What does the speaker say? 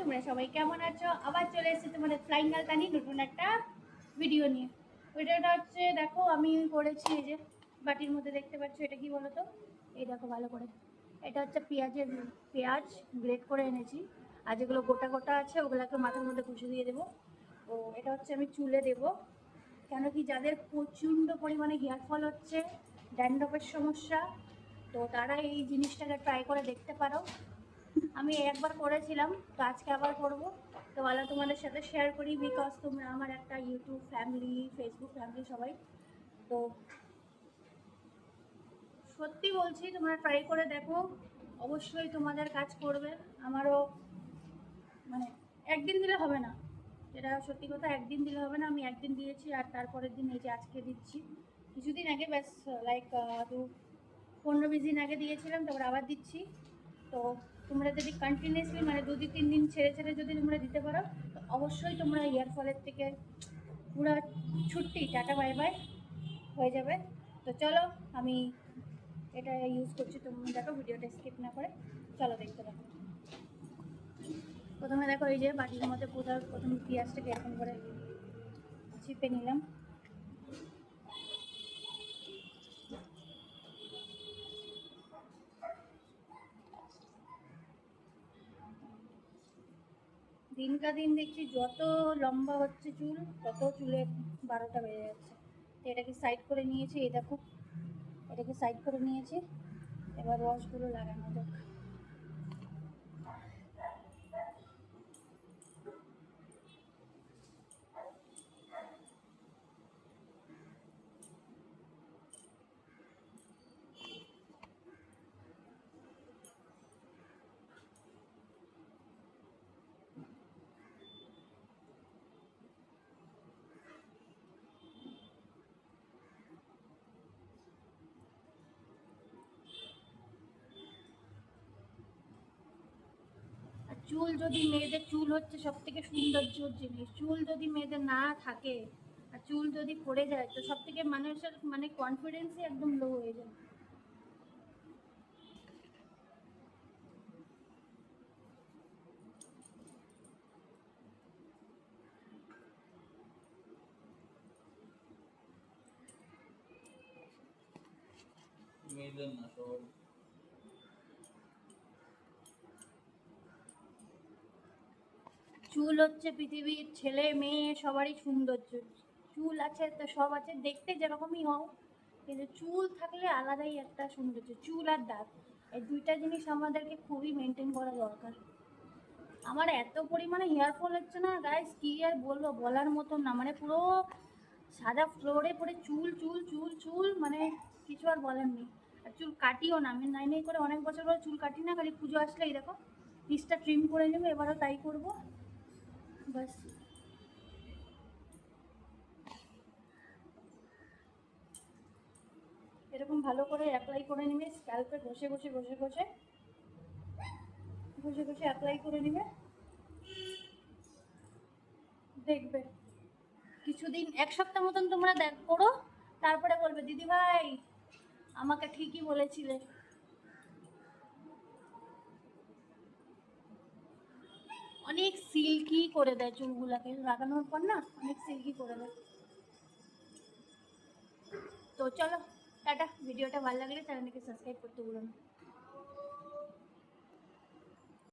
তোমরা সবাই কেমন আছো? আবার চলে এসেছি তোমাদের ফ্লাইং গালকানি নতুন একটা ভিডিও নিয়ে। ভিডিওটা হচ্ছে, দেখো, আমি করেছি এই যে বাটির মধ্যে দেখতে পাচ্ছ, এটা কি বলো তো এই দেখো, ভালো করে। এটা হচ্ছে পেঁয়াজের, পেঁয়াজ গ্রেট করে এনেছি। আর যেগুলো গোটা গোটা আছে ওগুলোকে মাথার মধ্যে ঘুষে দিয়ে দেবো। তো এটা হচ্ছে আমি চুলে দেবো। কেন কি, যাদের প্রচণ্ড পরিমাণে হেয়ার ফল হচ্ছে, ড্যান্ড্রফের সমস্যা, তো তারা এই জিনিসটাকে ট্রাই করে দেখতে পারো। আমি একবার করেছিলাম, তো আজকে আবার করব। তো ভালো তোমাদের সাথে শেয়ার করি বিকজ তোমরা আমার একটা ইউটিউব ফ্যামিলি ফেসবুক ফ্যামিলি সবাই। তো সত্যি বলছি, তোমরা ট্রাই করে দেখো, অবশ্যই তোমাদের কাজ করবে। আমারও মানে একদিন দিলে হবে না। এটা সত্যি কথা, একদিন দিলে হবে না, আমি একদিন দিয়েছি আর তারপরের দিন এই যে আজকে দিচ্ছি। কিছুদিন আগে ব্যাস লাইক দু পনেরো বিশ দিন আগে দিয়েছিলাম, তারপর আবার দিচ্ছি। তো তোমরা যদি কন্টিনিউসলি মানে দু দিন তিন দিন ছেড়ে ছেড়ে যদি তোমরা দিতে পারো, তো অবশ্যই তোমরা ইয়ার ফলের থেকে পুরো ছুটি, টাটা বাই বাই হয়ে যাবে। তো চলো, আমি এটা ইউজ করছি তুমি দেখো, ভিডিওটা স্কিপ না করে। চলো দেখতে দেখো প্রথমে দেখো এই যে বাটির মধ্যে কোথাও প্রথম পেঁয়াজটাকে এরকম করে চিপে নিলাম। দিনকা দিন দেখছি যত লম্বা হচ্ছে চুল, তত চুলে বারোটা বেড়ে যাচ্ছে। তো এটাকে সাইড করে নিয়েছি, এটা খুব, এটাকে সাইড করে নিয়েছি। এবার রসগুলো লাগানো যাক আর চুল যদি মেয়েদের চুল হচ্ছে সব থেকে সৌন্দর্যর জিনিস। চুল যদি মেয়েদের না থাকে আর চুল যদি পড়ে যায়, তো সব থেকে মানুষের মানে কনফিডেন্সই একদম লো হয়ে যায়। মেয়েদের না, সবার চুল হচ্ছে পৃথিবীর ছেলে, মেয়ে, সবারই সৌন্দর্য। চুল চুল আছে তো সব আছে, দেখতে যেরকমই হও, কিন্তু চুল থাকলে আলাদাই একটা সৌন্দর্য, চুল আর দাঁত এই দুইটা জিনিস আমাদেরকে খুবই মেনটেন করা দরকার। আমার এত পরিমাণে হেয়ার ফল হচ্ছে না গাইস কি আর বলব, বলার মতন না। মানে পুরো সাদা ফ্লোরে পড়ে চুল চুল চুল চুল মানে কিছু আর বলার নেই। আর চুল কাটিও না, আমি নাই নাই করে অনেক বছর ধরে চুল কাটি না, খালি পুজো আসলেই দেখো পিসটা ট্রিম করে নেব, এবারও তাই করব। বাস। এরকম ভালো করে অ্যাপ্লাই করে নিবে স্ক্যাল্পে ঘষে ঘষে ঘষে ঘষে। ঘষে ঘষে অ্যাপ্লাই করে নিবে। দেখবে। কিছুদিন, এক সপ্তাহ মতন তোমরা দেখ করো, তারপরে বলবে, দিদি ভাই, আমাকে ঠিকই বলেছিলে। অনেক সিল্কি করে দেয় চুলগুলাকে। লাগানোর পর না অনেক সিল্কি করে দেয়। তো চলো, টাটা। ভিডিওটা ভালো লাগলে চ্যানেলটিকে সাবস্ক্রাইব করতে ভুলো না।